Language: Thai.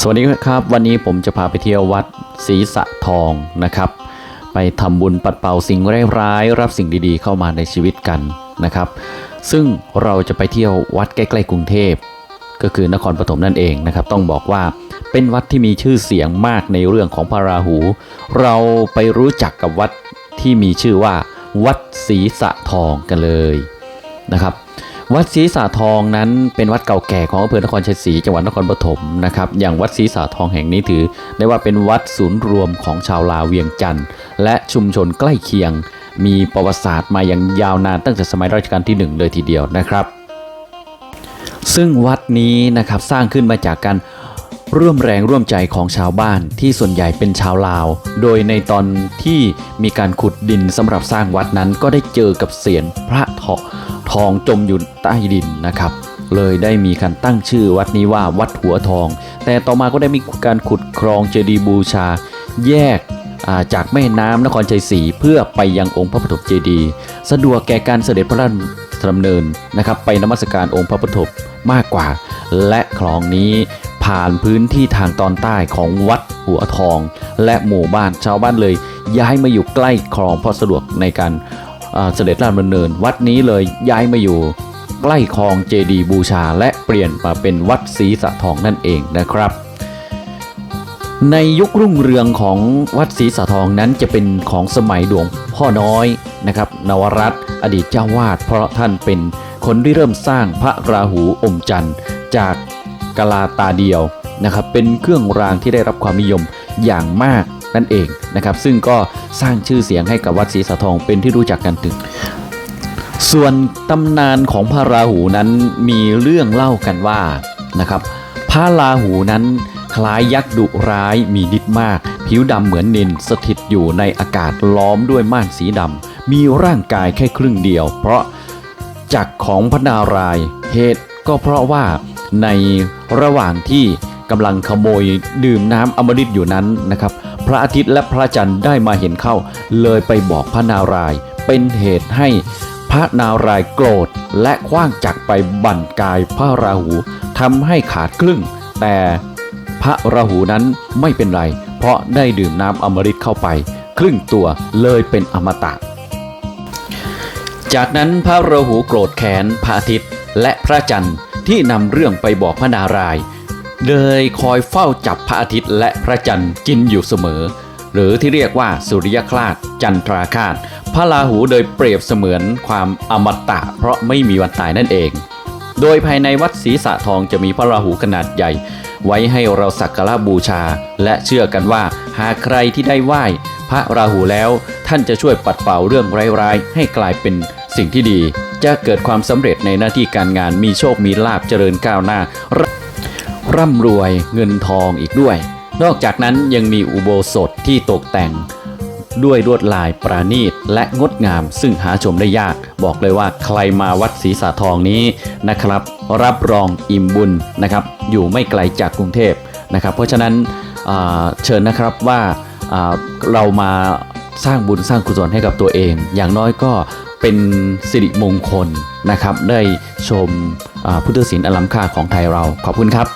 สวัสดีครับ วันนี้ผมจะพาไปเที่ยววัดศรีสะทองนะครับ ไปทำบุญปัดเป่าสิ่งร้ายรับสิ่งดีๆ เข้ามาในชีวิตกันนะครับ ซึ่งเราจะไปเที่ยววัดใกล้ๆกรุงเทพ ก็คือนครปฐมนั่นเองนะครับ ต้องบอกว่าเป็นวัดที่มีชื่อเสียงมากในเรื่องของพระราหู เราไปรู้จักกับวัดที่มีชื่อว่า วัดศรีสะทองกันเลยนะครับ วัดศรีสาทองนั้นเป็นวัดเก่าแก่ของอำเภอนครชัยศรีจังหวัดนครปฐมนะครับอย่างวัดศรีสาทองแห่งนี้ถือ ได้ว่าเป็นวัดศูนย์รวมของชาวลาวเวียงจันทร์และชุมชนใกล้เคียง มีประวัติศาสตร์มาอย่างยาวนานตั้งแต่สมัยรัชกาลที่หนึ่งเลยทีเดียวนะครับ ซึ่งวัดนี้นะครับสร้างขึ้นมาจากการร่วมแรงร่วมใจของชาวบ้านที่ส่วนใหญ่เป็นชาวลาว โดยในตอนที่มีการขุดดินสำหรับสร้างวัดนั้นก็ได้เจอกับเสียนพระทอง ทองจมอยู่ใต้ดินนะครับ เลยได้มีการตั้งชื่อวัดนี้ว่าวัดหัวทอง แต่ต่อมาก็ได้มีการขุดครองเจดีย์บูชา แยกาจากแม่น้ำนครชัยศรีเพื่อไปยังองค์พระปฐมเจดีย์สะดวกแก่การเสด็จพระราชดำเนินนะครับ ไปนมัสการองค์พระปฐมมากกว่า และคลองนี้ผ่านพื้นที่ทางตอนใต้ของวัดหัวทอง และหมู่บ้านชาวบ้านเลย ย้ายมาอยู่ใกล้คลองเพราะสะดวกในการ เสด็จราชดำเนิน วัดนี้เลยย้ายมาอยู่ใกล้คลองเจดีบูชา และเปลี่ยนมาเป็นวัดศรีสะทองนั่นเองนะครับ ในยุครุ่งเรืองของวัดศรีสะทองนั้นจะเป็นของสมัยหลวงพ่อน้อยนะครับนวรัตอดีตเจ้าวาดเพราะท่านเป็นคนที่เริ่มสร้างพระราหูอมจันทร์จากกลาตาเดียวนะครับเป็นเครื่องรางที่ได้รับความนิยมอย่างมาก นั่นเองนะครับ ซึ่งก็สร้างชื่อเสียงให้กับวัดศรีสะทองเป็นที่รู้จักกันถึง ส่วนตำนานของพระราหูนั้นมีเรื่องเล่ากันว่านะครับพระราหูนั้นคล้ายยักษ์ดุร้ายมีฤทธิ์มาก ผิวดำเหมือนนินสถิตอยู่ในอากาศล้อมด้วยม่านสีดำมีร่างกายแค่ครึ่งเดียว เพราะจักของพระนารายเหตุก็เพราะว่าในระหว่างที่กำลังขโมยดื่มน้ำอมฤตอยู่นั้นนะครับ พระอาทิตย์และพระจันทร์ได้มาเห็นเข้า เลยไปบอกพระนารายณ์เป็นเหตุให้พระนารายณ์โกรธและคว้างจักรไปบั่นกายพระราหูทำให้ขาดครึ่ง แต่พระราหูนั้นไม่เป็นไร เพราะได้ดื่มน้ำอมฤตเข้าไป ครึ่งตัวเลยเป็นอมตะ จากนั้นพระราหูโกรธแค้นพระอาทิตย์และพระจันทร์ที่นำเรื่องไปบอกพระนารายณ์ เลยคอยเฝ้าจับพระอาทิตย์และพระจันทร์กินอยู่เสมอ หรือที่เรียกว่าสุริยคราสจันทราคาสพระราหูโดยเปรียบเสมือนความอมตะ เพราะไม่มีวันตายนั่นเอง โดยภายในวัดศรีสะทองจะมีพระราหูขนาดใหญ่ ไว้ให้เราสักการะบูชา และเชื่อกันว่าหากใครที่ได้ไหว้ พระราหูแล้วท่านจะช่วยปัดเป่าเรื่องร้ายๆให้กลายเป็นสิ่งที่ดี จะเกิดความสำเร็จในหน้าที่การงานมีโชคมีลาภเจริญก้าวหน้า ร่ำรวยเงินทองอีกด้วย นอกจากนั้นยังมีอุโบสถที่ตกแต่งด้วยลวดลายประณีตและงดงาม ซึ่งหาชมได้ยาก บอกเลยว่าใครมาวัดศรีสาทองนี้นะครับ รับรองอิ่มบุญนะครับ อยู่ไม่ไกลจากกรุงเทพนะครับ เพราะฉะนั้นเชิญนะครับว่าอ่าเรามาสร้างบุญสร้างกุศลให้กับตัวเอง อย่างน้อยก็เป็นสิริมงคลนะครับ ได้ชมพุทธศิลป์อล้ำค่าของไทยเราขอบคุณครับ